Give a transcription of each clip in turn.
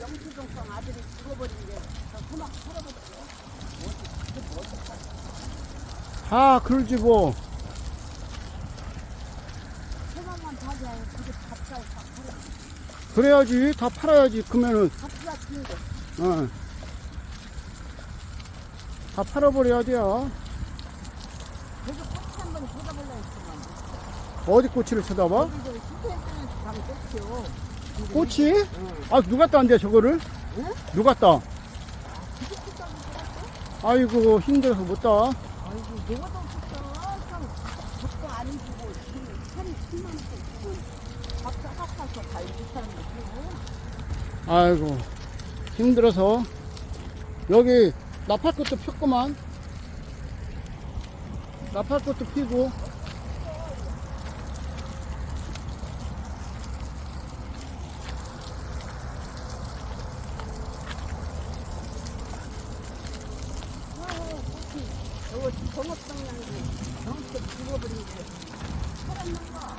영수증성 아들이 죽어버린 게저 토막 털어버렸어. 아, 그러지 뭐. 토막만 자기 아니 그게 밥살 다 털어. 그래야지. 다 팔아야지. 그러면은, 밥사 튀는데. 어. 다 팔아버려야 돼요. 그래서 꽃 한번 쳐다볼라 했지만. 어디 꼬치를 쳐다봐? 저기 실패했더니 가면 꽃이요. 응. 아, 누가 딴데 저거를? 응? 누가 따? 아이고, 힘들어서 못 따. 아이고 내가 더 좋다. 참 밥도 안 주고 살이 10만 원씩 주고 밥 싸가서 갈비 사는 거. 아이고, 힘들어서. 여기, 나팔 것도 폈구만. 나팔 것도 피고. 이거 정업성량이 정식 죽어버린 게 사람 난가.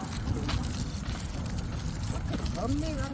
엄매가